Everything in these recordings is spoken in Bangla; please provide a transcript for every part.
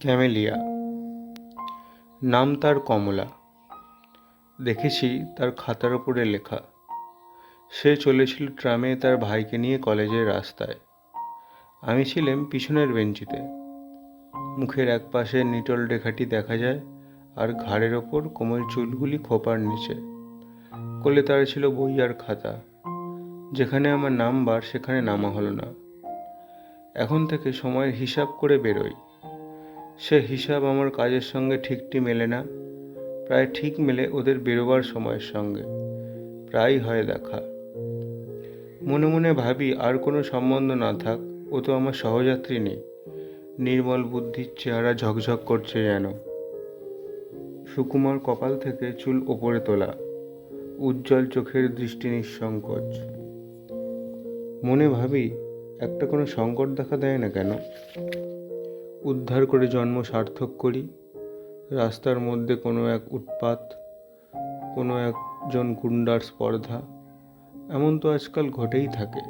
ক্যামেলিয়া। নাম তার কমলা। দেখেছি তার খাতার ওপরে লেখা। সে চলেছিল ট্রামে তার ভাইকে নিয়ে কলেজের রাস্তায়। আমি ছিলাম পিছনের বেঞ্চিতে। মুখের এক পাশে নিটল রেখাটি দেখা যায় আর ঘাড়ের ওপর কোমল চুলগুলি খোপার নিচে। কোলে তার ছিল বই আর খাতা। যেখানে আমার নাম্বার, সেখানে নামা হলো না। এখন থেকে সময়ের হিসাব করে বেরোই। সে হিসাব আমার কাজের সঙ্গে ঠিকটি মেলে না। প্রায় ঠিক মেলে ওদের বেরোবার সময়ের সঙ্গে। প্রায় হয় দেখা। মনে মনে ভাবি, আর কোনো সম্বন্ধ না থাক, ও তো আমার সহযাত্রী নেই। নির্মল বুদ্ধির চেহারা ঝকঝক করছে যেন। সুকুমার কপাল থেকে চুল ওপরে তোলা। উজ্জ্বল চোখের দৃষ্টি নিঃসংকোচ। মনে ভাবি, একটা কোনো সংকট দেখা দেয় না কেন? উদ্ধার করে জন্ম সার্থক করি। রাস্তার মধ্যে কোনো এক উৎপাত, কোনো একজন গুন্ডার স্পর্ধা, এমন তো আজকাল ঘটেই থাকে।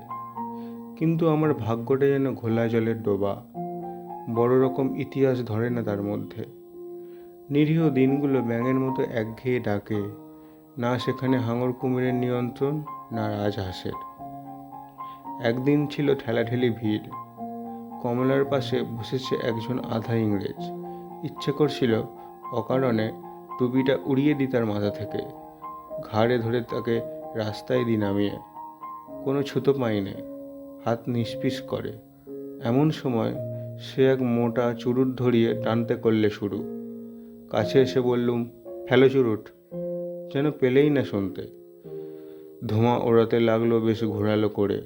কিন্তু আমার ভাগ্যটা যেন ঘোলা জলের ডোবা, বড় রকম ইতিহাস ধরে না তার মধ্যে। নিরীহ দিনগুলো ব্যাঙের মতো একঘেয়ে ডাকে, না সেখানে হাঙর কুমিরের নিয়ন্ত্রণ, না রাজহাঁসের। একদিন ছিল ঠেলাঠেলি ভিড় কমলার পাশে বসেছে একজন আধা ইংরেজ। ইচ্ছে করছিল অকারণে টুপিটা উড়িয়ে দিই তার মাথা থেকে। ঘাড়ে ধরে তাকে রাস্তায় দি নামিয়ে। কোনো ছুতো পাইনে হাত নিষ্পিস করে। এমন সময় সে এক মোটা চুরুট ধরিয়ে টানতে করলে শুরু। কাছে এসে বললুম, ফেলো চুরুট, যেন পেলেই না শুনতে। ধোঁয়া ওড়াতে লাগল বেশ ঘোরালো করে।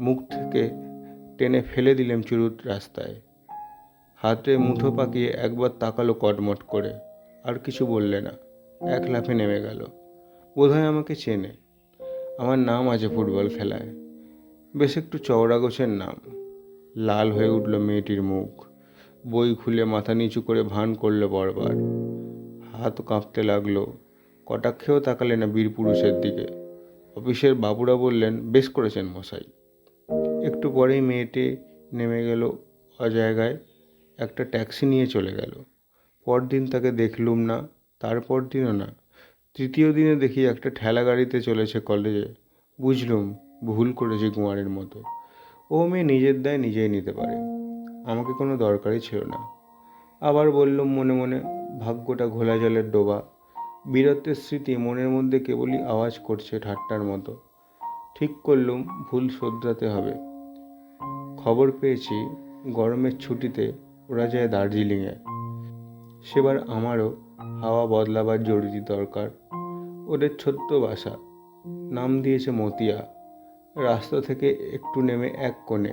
মুখ থেকে টেনে ফেলে দিলাম চুরুট রাস্তায়। হাতে মুঠো পাকিয়ে একবার তাকালো কটমট করে, আর কিছু বললে না। এক লাফে নেমে গেল। বোধহয় আমাকে চেনে। আমার নাম আছে ফুটবল খেলায়। বেশ একটু চওড়া গোছের নাম। লাল হয়ে উঠল মেয়েটির মুখ। বই খুলে মাথা নিচু করে ভান করল বারবার। হাত কাঁপতে লাগল। কটাক্ষেও তাকালে না বীর পুরুষের দিকে। অফিসের বাবুরা বললেন, বেশ করেছেন মশাই। একটু পরেই মেয়েটি নেমে গেল অজায়গায়। একটা ট্যাক্সি নিয়ে চলে গেল। পরদিন তাকে দেখলুম না, তারপর দিনও না। তৃতীয় দিনে দেখি একটা ঠেলা গাড়িতে চলেছে কলেজে। বুঝলুম, ভুল করেছি কুমারের মতো। ও মেয়ে নিজের দায় নিজেই নিতে পারে। আমাকে কোনো দরকারই ছিল না। আবার বললুম মনে মনে, ভাগ্যটা ঘোলা জলের ডোবা। বীরত্বের স্মৃতি মনের মধ্যে কেবলই আওয়াজ করছে ঠাট্টার মতো। ঠিক করলুম, ভুল শোধরাতে হবে। খবর পেয়েছি গরমের ছুটিতে ওরা যায় দার্জিলিংয়ে। সেবার আমারও হাওয়া বদলাবার জরুরি দরকার। ওদের ছোট্ট বাসা। নাম দিয়েছে মতিয়া। রাস্তা থেকে একটু নেমে এক কোণে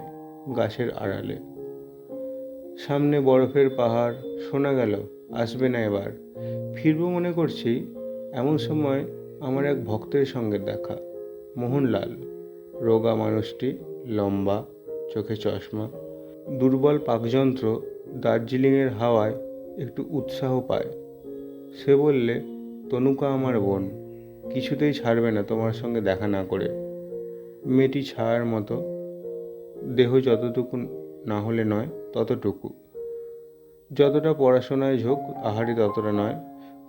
গাছের আড়ালে। সামনে বরফের পাহাড়, শোনা গেল, আসবে না এবার। ফিরবো মনে করছি, এমন সময় আমার এক ভক্তের সঙ্গে দেখা, মোহনলাল। রোগা মানুষটি লম্বা চোখে চশমা, দুর্বল পাকযন্ত্র দার্জিলিংয়ের হাওয়ায় একটু উৎসাহ পায়। সে বললে, তনুকা আমার বোন, কিছুতেই ছাড়বে না তোমার সঙ্গে দেখা না করে। মেয়েটি ছায়ার মতো, দেহ যতটুকু না হলে নয়, ততটুকু। যতটা পড়াশোনায় ঝোঁক, আহারে ততটা নয়।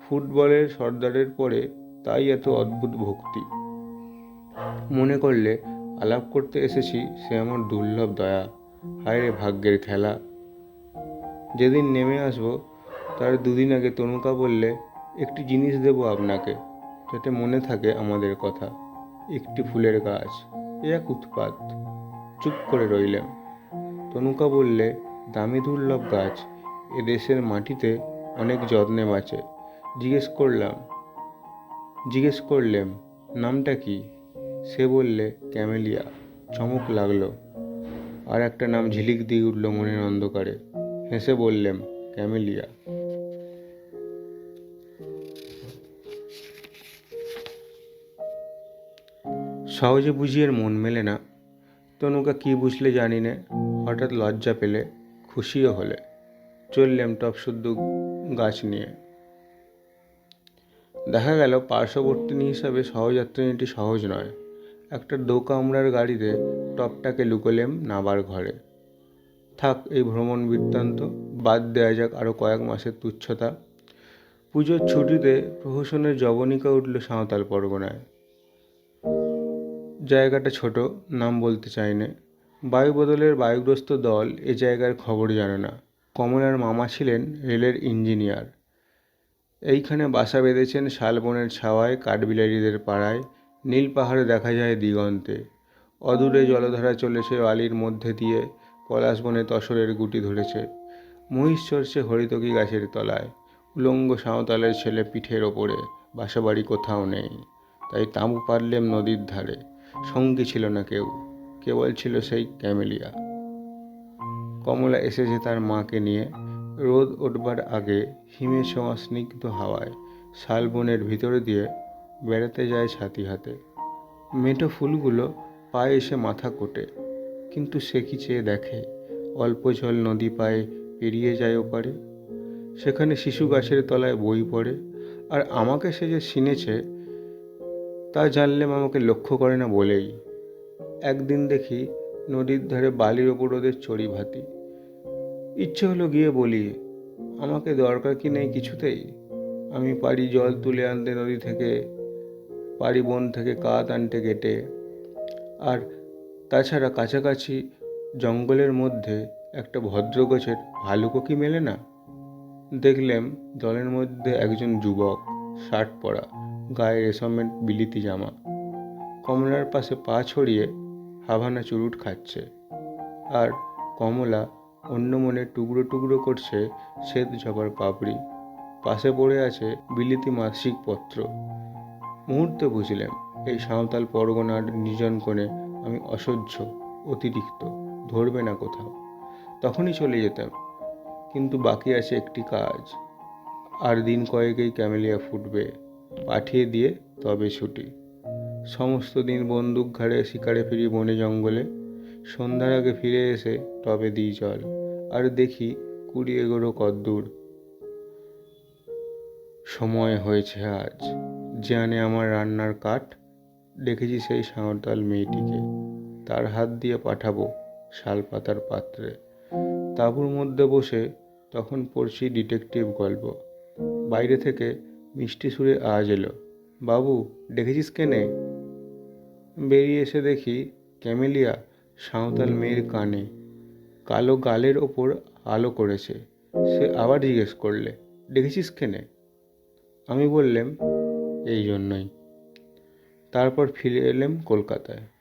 ফুটবলের সর্দারের পরে তাই এত অদ্ভুত ভক্তি। মনে করলে আলাপ করতে এসেছি সে আমার দুর্লভ দয়া। হায় রে ভাগ্যের খেলা। যেদিন নেমে আসব, তার দুদিন আগে তনুকা বললে, একটি জিনিস দেবো আপনাকে, যাতে মনে থাকে আমাদের কথা। একটি ফুলের গাছ, এ এক উৎপাত। চুপ করে রইলাম তনুকা বললে, দামি দুর্লভ গাছ, এ দেশের মাটিতে অনেক যত্নে বাঁচে। জিজ্ঞেস করলাম, জিজ্ঞেস করলেম নামটা কি? সে বললে, ক্যামেলিয়া, চমক লাগল। আর একটা নাম ঝিলিক দিয়ে উঠল মনের অন্ধকারে। হেসে বললেম, ক্যামেলিয়া। সহজে বুঝিয়ে মন মেলে না। তনুকা কি বুঝলে জানি না। হঠাৎ লজ্জা পেলে, খুশিও হলে। চললাম টপ শুদ্ধ গাছ নিয়ে। দেখা গেল, পার্শ্ববর্তী হিসাবে সহযাত্রিনীটি সহজ নয়। একটা দো কামরার গাড়িতে টপটাকে লুকোলেম নাবার ঘরে। থাক, এই ভ্রমণ বৃত্তান্ত, বাদ দেওয়া যাক আরও কয়েক মাসের তুচ্ছতা। পুজোর ছুটিতে প্রহসনের জবনিকা উঠল সাঁওতাল পরগনায়। জায়গাটা ছোট, নাম বলতে চাই না। বায়ু বদলের বায়ুগ্রস্ত দল এ জায়গার খবর জানে না। কমলার মামা ছিলেন রেলের ইঞ্জিনিয়ার। এইখানে বাসা বেঁধেছেন শালবনের ছাওয়ায় কাঠবিলারিদের পাড়ায় নীল পাহাড় দেখা যায় দিগন্তে। অদূরে জলধারা চলেছে বালির মধ্যে দিয়ে, পলাশ বনে তসরের গুটি ধরেছে। মহিষ চড়ছে হরিতকি গাছের তলায়। উলঙ্গ সাঁওতালের ছেলে পিঠের ওপরে, বাসাবাড়ি কোথাও নেই। তাই তাঁবু পারলেম নদীর ধারে। সঙ্গী ছিল না কেউ। কেবল ছিল সেই ক্যামেলিয়া। কমলা এসেছে তার মাকে নিয়ে। রোদ উঠবার আগে হিমে ছোঁয়া স্নিগ্ধ হাওয়ায়, শালবনের ভিতরে দিয়ে বেড়াতে যায় ছাতি হাতে। মেটো ফুলগুলো পায়ে এসে মাথা কোটে, কিন্তু সে কি চেয়ে দেখে? অল্প জল নদী পায়ে পেরিয়ে যায় ওপারে। সেখানে শিশু গাছের তলায় বই পড়ে। আর আমাকে সে যে চিনেছে, তা জানলেম আমাকে লক্ষ্য করে না বলেই। একদিন দেখি নদীর ধারে বালির ওপর ওদের চড়ি ভাতি। ইচ্ছে হলো গিয়ে বলি, আমাকে দরকার কি নেই কিছুতেই? আমি পারি জল তুলে আনতে নদী থেকে পারি বন থেকে কাত আনতে কেটে আর তাছাড়া কাছাকাছি জঙ্গলের মধ্যে একটা ভদ্র গোছের ভালুকও কি মেলে না? দেখলাম দলের মধ্যে একজন যুবক, শার্ট পরা, গায়ে রেশমের বিলিতি জামা, কমলার পাশে পা ছড়িয়ে হাভানা চুরুট খাচ্ছে। আর কমলা অন্য মনে টুকরো টুকরো করছে শ্বেত জবার পাপড়ি, পাশে পড়ে আছে বিলিতি মাসিক পত্র। মুহূর্তে বুঝলেন, এই সাঁওতাল পরগনার নির্জন কোণে আমি অসহ্য, অতিরিক্ত, ধরবে না কোথাও। তখনই চলে যেতাম, কিন্তু বাকি আছে একটি কাজ। আর দিন কয়েকেই ক্যামেলিয়া ফুটবে, পাঠিয়ে দিয়ে তবে ছুটি। সমস্ত দিন বন্দুক ঘাড়ে শিকারে ফিরি বনে জঙ্গলে, সন্ধ্যার আগে ফিরে এসে টবে দিই জল, আর দেখি কুড়ি এগোরো কদ্দূর। সময় হয়েছে আজ। যে আনে আমার রান্নার কাঠ, দেখেছি সেই সাঁওতাল মেয়েটিকে। তার হাত দিয়ে পাঠাবো শালপাতার পাত্রে। তাঁবুর মধ্যে বসে তখন পড়ছি ডিটেকটিভ গল্প। বাইরে থেকে মিষ্টি সুরে আওয়াজ এলো, বাবু, দেখেছিস কেনে? বেরিয়ে এসে দেখি ক্যামেলিয়া সাঁওতাল মেয়ের কানে কালো গালের ওপর আলো করেছে। সে আবার জিজ্ঞেস করলে, দেখেছিস কেনে? আমি বললাম এই জন্যই। তারপর ফিরে এলাম কলকাতায়।